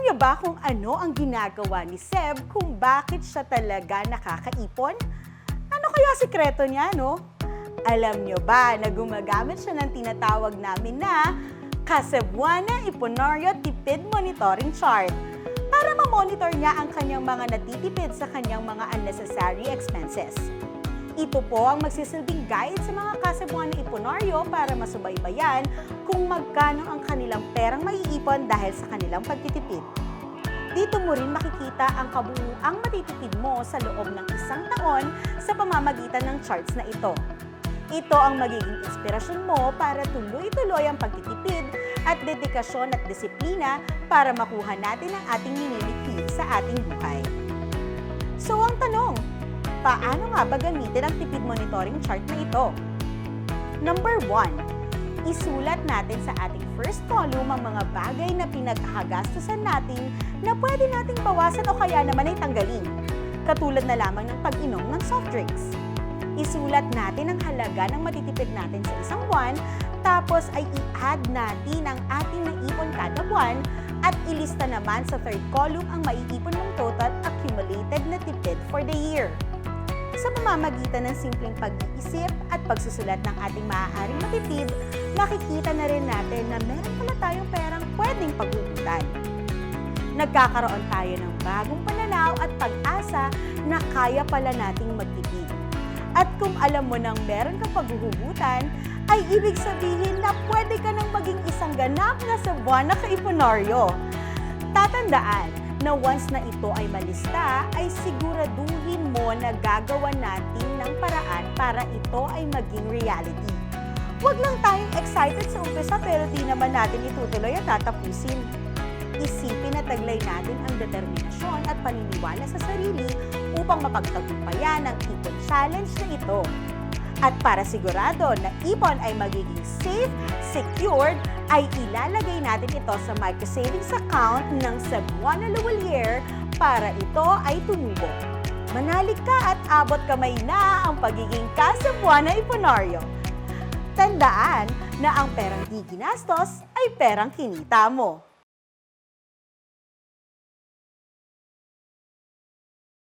niyo ba kung ano ang ginagawa ni Seb kung bakit siya talaga nakakaipon? Ano kaya sikreto niya, no? Alam niyo ba na gumagamit siya ng tinatawag namin na Kasebuana Iponario Tipid Monitoring Chart para ma-monitor niya ang kanyang mga natitipid sa kanyang mga unnecessary expenses. Ito po ang magsisilbing guide sa mga kasebuan ng iponaryo para masubaybayan kung magkano ang kanilang perang maiipon dahil sa kanilang pagtitipid. Dito mo rin makikita ang kabuuang matitipid mo sa loob ng isang taon sa pamamagitan ng charts na ito. Ito ang magiging inspirasyon mo para tuloy-tuloy ang pagtitipid at dedikasyon at disiplina para makuha natin ang ating minimikid sa ating buhay. Paano nga ba gamitin ang tipid monitoring chart na ito? Number 1, isulat natin sa ating first column ang mga bagay na pinaghagastusan natin na pwede nating bawasan o kaya naman ay tanggalin. Katulad na lamang ng pag-inom ng soft drinks. Isulat natin ang halaga ng matitipid natin sa isang buwan, tapos ay i-add natin ang ating naipon kada buwan at ilista naman sa third column ang maiipon mong total accumulated na tipid for the year. Sa pamamagitan ng simpleng pag-iisip at pagsusulat ng ating maaaring matitid, makikita na rin natin na meron pala tayong perang pwedeng paghugutan. Nagkakaroon tayo ng bagong pananaw at pag-asa na kaya pala nating magtipid. At kung alam mo nang meron kang paghuhugutan, ay ibig sabihin na pwede ka nang maging isang ganap na Cebuana Kaipunaryo. Tatandaan na once na ito ay malista, ay siguraduhin mo na gagawa natin ng paraan para ito ay maging reality. Huwag lang tayong excited sa umpisa pero di naman natin itutuloy at tatapusin. Isipin at taglay natin ang determinasyon at paniniwala sa sarili upang mapagtagumpayan ang Ipon Challenge na ito. At para sigurado na ipon ay magiging safe, secured, ay ilalagay natin ito sa microsavings account ng Cebuana Luwalier para ito ay tumubo. Manalik ka at abot kamay na ang pagiging kasebuana iponaryo. Tandaan na ang perang di ginastos ay perang kinita mo.